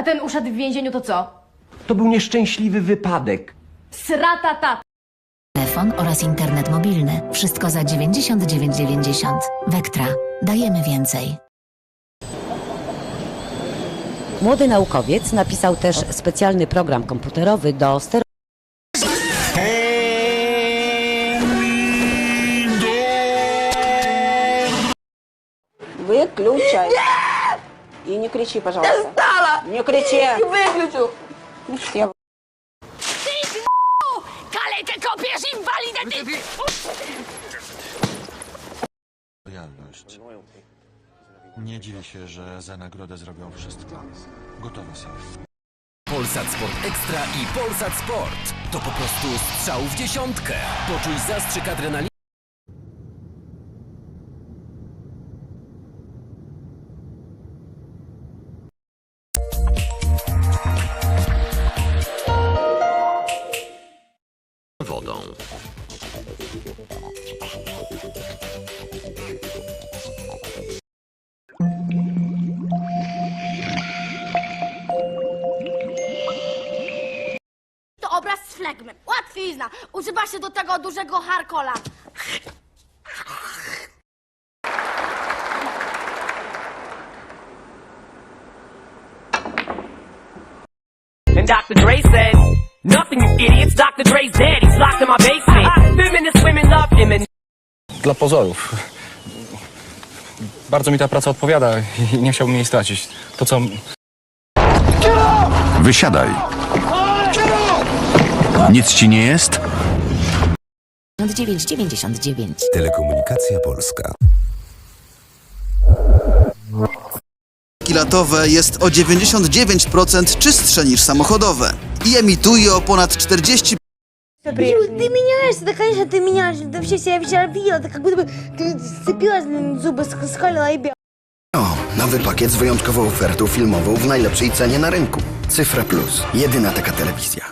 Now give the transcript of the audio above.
A ten uszedł w więzieniu to co? To był nieszczęśliwy wypadek. Srata ta. Telefon oraz internet mobilny. Wszystko za 99,90. Wektra. Dajemy więcej. Młody naukowiec napisał też specjalny program komputerowy do sterowania. Wykluczaj. И не кричи, пожалуйста. Не кричи. Wyключу! Я Kalekę kopiesz, inwalidę ty! lojalność. Nie dziwię się, że za nagrodę zrobią wszystko. Gotowe są. Polsat Sport Ekstra i Polsat Sport. To po prostu strzał w dziesiątkę. Poczuj zastrzyk adrenaliny. Wodą. To obraz z flegmy. Łatwizna. Używa się do tego dużego harkola. And Dr. Dre said, Nothing, you idiots. Dr. Dre's dead. dla pozorów. Bardzo mi ta praca odpowiada i nie chciałbym jej stracić. To co... Wysiadaj. Nic ci nie jest? 999. Telekomunikacja Polska. Kilatowe jest o 99% czystsze niż samochodowe i emituje o ponad 40% Ты меняешься, да, конечно, ты меняешься. Да все себя вчера видела, это как будто бы ты сцепилась, зубы скалила и бегала. O, nowy pakiet z wyjątkową ofertą filmową w najlepszej cenie na rynku. Cyfra Plus. Jedyna taka telewizja.